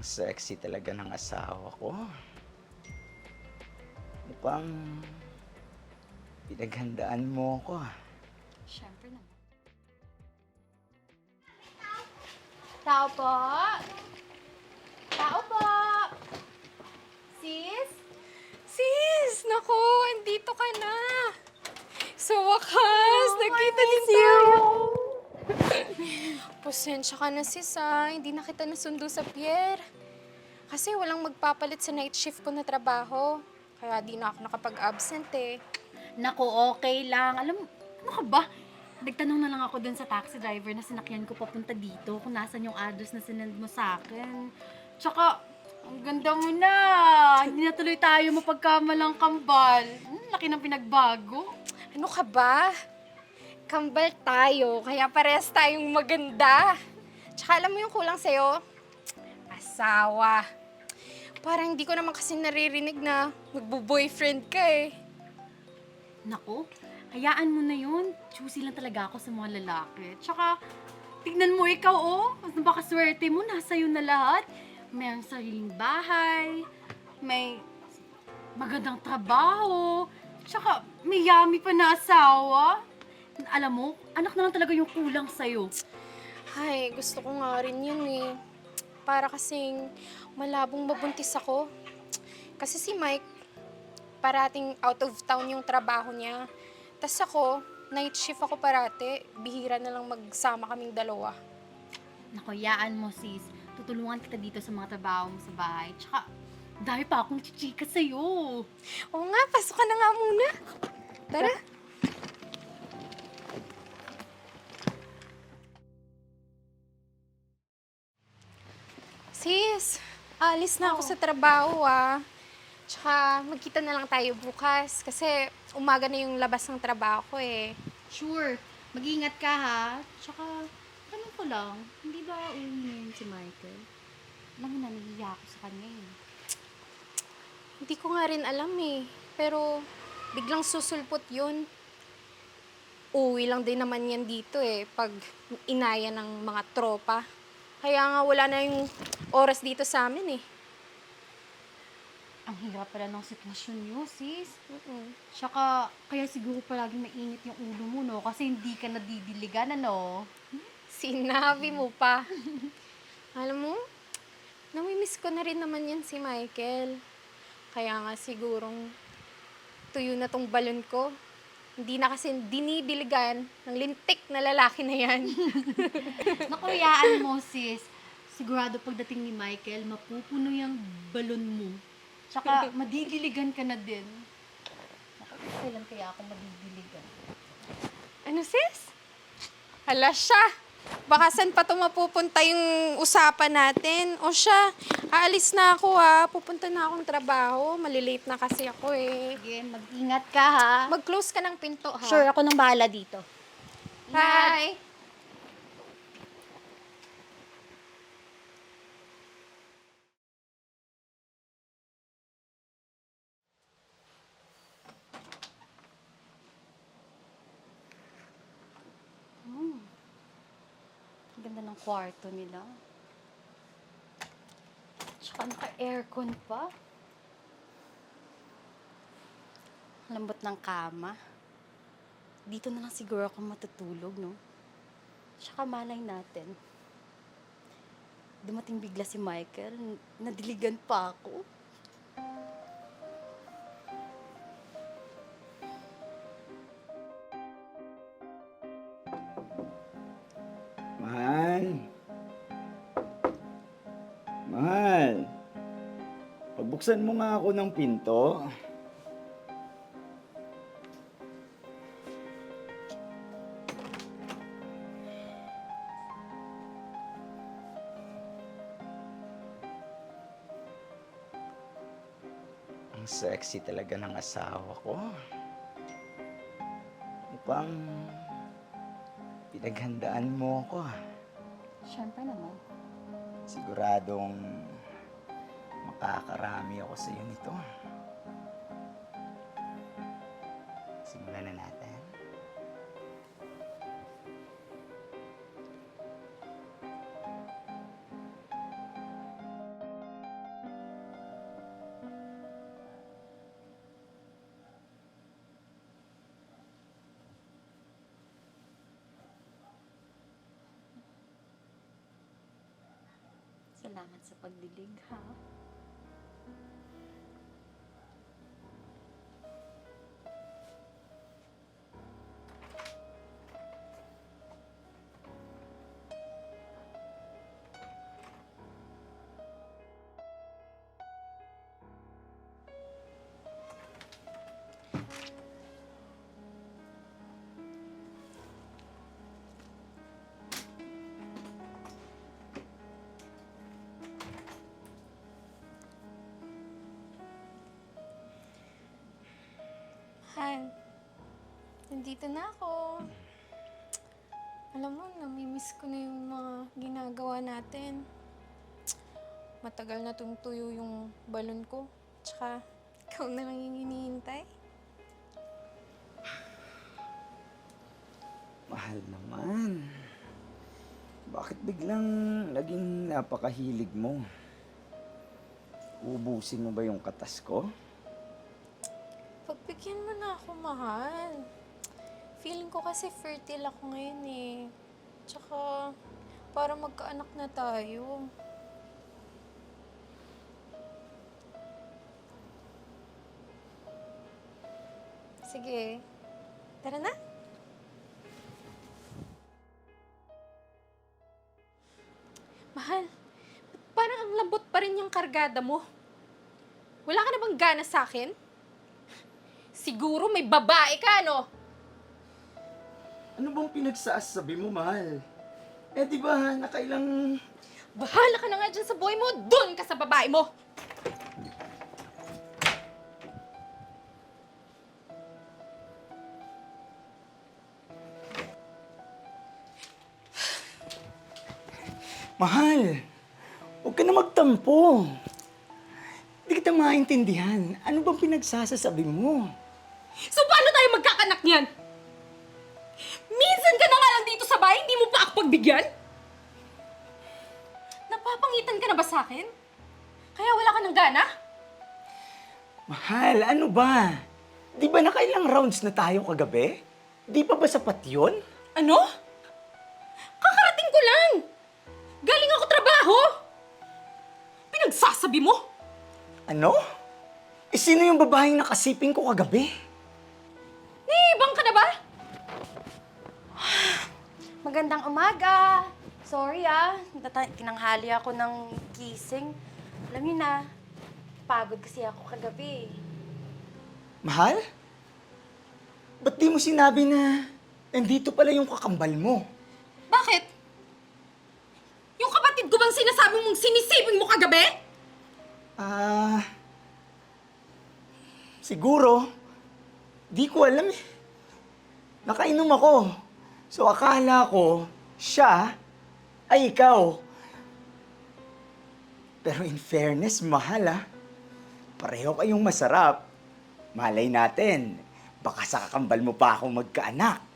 Ang sexy talaga ng asawa ko. Mukhang pinaghandaan mo ko. ah. Siyempre naman. Tao po? Tao po? Sis? Sis! Naku, andito ka na. Sa wakas, nagkita din miss you. Pasensya ka na sis ah, hindi na kita nasundo sa pier. Kasi walang magpapalit sa night shift ko na trabaho. Kaya di na ako nakapag-absent eh. Naku, okay lang. Alam ano ka ba? Nagtanong na lang ako dun sa taxi driver na sinakyan ko papunta dito kung nasan yung address na sinend mo sa akin. Tsaka, ang ganda mo na. Hindi na tuloy tayo mapagkamalang kambal. Hmm, laki ng pinagbago. Ano ka ba? Kambal tayo, kaya pares tayong maganda. Tsaka alam mo yung kulang sa'yo? Asawa. Parang hindi ko naman kasi naririnig na magbo-boyfriend ka eh. Naku, hayaan mo na yun. Choosy lang talaga ako sa mga lalaki. Tsaka, tignan mo ikaw, oh. Ano ba kaswerte mo? Nasa iyo na lahat. May ang sariling bahay. May magandang trabaho. Tsaka, may yummy pa na asawa. Alam mo, anak na lang talaga yung kulang sa'yo. Ay, gusto ko nga rin yun eh. Para kasing malabong mabuntis ako. Kasi si Mike, parating out of town yung trabaho niya. Tapos ako, night shift ako parate. Bihira na lang magsama kaming dalawa. Naku, yaan mo, sis. Tutulungan kita dito sa mga trabaho mo sa bahay. Tsaka, dahil pa akong chichika sa'yo. Oo nga, pasok ka na nga muna. Tara. Sis, alis na ako sa trabaho ah. Tsaka magkita na lang tayo bukas kasi umaga na yung labas ng trabaho ko eh. Sure. Mag-ingat ka ha. Tsaka, tanong ko lang, hindi ba uwi ngayon si Michael? Alam mo na, nahihiya ako sa kanya eh. Hindi ko nga rin alam eh. Pero biglang susulpot yun. Uwi lang din naman yan dito eh, pag inaya ng mga tropa. Kaya nga wala na yung oras dito sa amin eh. Ang hirap pala ng sitwasyon niyo, sis. Mm-mm. Tsaka, kaya siguro palaging mainit yung ulo mo, no? Kasi hindi ka nadidiligan, ano? Sinabi mo pa. Alam mo, namimiss ko na rin naman yan si Michael. Kaya nga sigurong tuyo na tong balon ko. Hindi na kasi dinibiligan ng lintik na lalaki na yan. Nakuyaan mo, sis. Sigurado pagdating ni Michael, mapupuno yung balon mo. Tsaka, madidiligan ka na din. Kailan kaya ako madidiligan? ano sis? Hala siya. Baka saan pa ito mapupunta yung usapan natin? O siya, aalis na ako ha. Pupunta na akong trabaho. Malilate na kasi ako eh. Sige, mag-ingat ka ha. Mag-close ka ng pinto ha. Sure, ako nang bahala dito. Bye! Ang ganda ng kwarto nila. Tsaka naka-aircon pa. Lambot ng kama. Dito na lang siguro ako matutulog, no? Tsaka malay natin. Dumating bigla si Michael. Nadiligan pa ako. Pabuksan mo nga ako ng pinto. Ang sexy talaga ng asawa ko. Mukhang pinaghandaan mo ko. ah. Siyempre naman. Siguradong makakarami ako sa iyo nito. Simulan na natin. Salamat sa pagdilig, ha? Nandito na ako. Alam mo, namimiss ko na yung mga ginagawa natin. Matagal na tumutuyo yung balon ko. Tsaka, ikaw na lang yung hinihintay. Mahal naman. Bakit biglang naging napakahilig mo? Ubusin mo ba yung katas ko? Pagbigyan mo na ako, mahal. Feeling ko kasi fertile ako ngayon eh. Tsaka, para magkaanak na tayo. Sige. Tara na. Mahal, parang ang lambot pa rin yung kargada mo. Wala ka na bang gana sa akin? Siguro may babae ka, no? Ano bang pinagsasabi mo, mahal? Eh, di ba, nakailang... Bahala ka na nga dyan sa boy mo, dun ka sa babae mo! Mahal, huwag ka na magtampo. Hindi kita maintindihan. Ano bang pinagsasasabi mo? So paano tayo magkakanak niyan? Bahay, hindi mo pa ako pagbigyan? Napapangitan ka na ba sa akin? Kaya wala ka ng gana? Mahal, ano ba? Di ba nakailang rounds na tayo kagabi? Di pa ba sapat yun? Ano? Kakarating ko lang! Galing ako trabaho! Pinagsasabi mo? Ano? Eh, sino yung babaeng nakasiping ko kagabi? Magandang umaga! Sorry ah, Nata- tinanghali ako ng gising. Alam niyo na, pagod kasi ako kagabi. Mahal? Ba't di mo sinabi na nandito pala yung kakambal mo? Bakit? Yung kapatid ko bang sinasabi mong sinisiping mo kagabi? Ah... siguro. Di ko alam eh. Nakainom ako. So akala ko, siya ay ikaw. Pero in fairness, mahal ah. Pareho kayong masarap. Malay natin, baka sa kakambal mo pa ako magkaanak.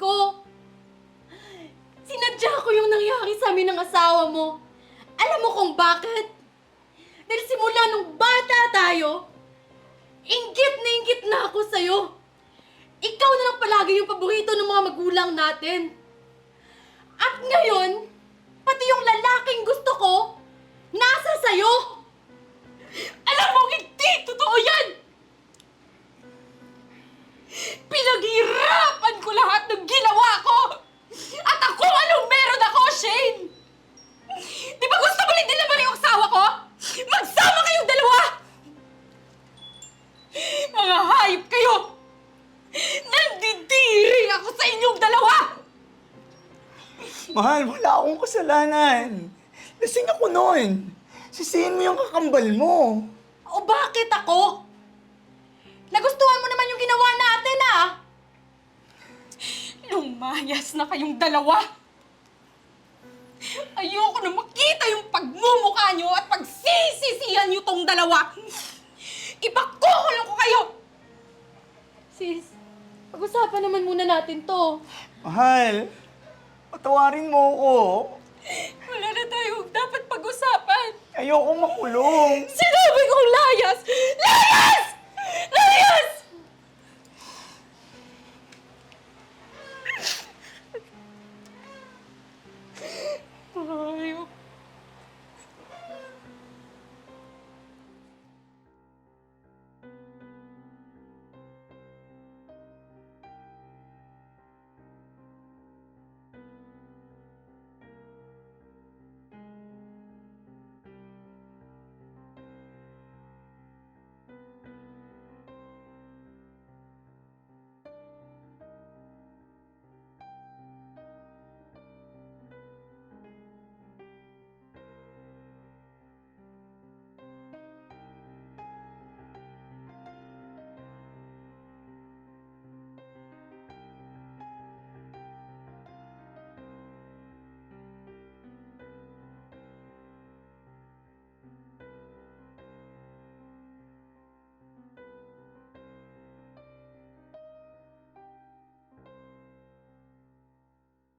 Ko! Sinadya ko yung nangyari sa amin ng asawa mo. Alam mo kung bakit? Dahil simula nung bata tayo, inggit na inggit na ako sa'yo. Ikaw na lang palagi yung paborito ng mga magulang natin. At ngayon, pati yung lalaking gusto ko, nasa sa'yo. Alam mo, hindi totoo yan! Pinaghirapan ko lahat ng ginawa ko! At ako anong meron ako, Shane! Di ba gusto mo din naman yung asawa ko? Magsama kayong dalawa! Mga hayop kayo! Nandidiri ako sa inyong dalawa! Mahal, wala akong kasalanan. Lasing ako noon. Sisihin mo yung kakambal mo. O bakit ako? Nagustuhan mo naman yung ginawa natin! Lumayas na kayong dalawa! Ayoko na makita yung pagmumukha nyo at pagsisisihan nyo tong dalawa! Ipakukulong ko kayo! Sis, Pag-usapan naman muna natin to. Mahal, patawarin mo ako. Wala na tayong dapat pag-usapan. Ayoko makulong. Sinabi kong layas! Layas!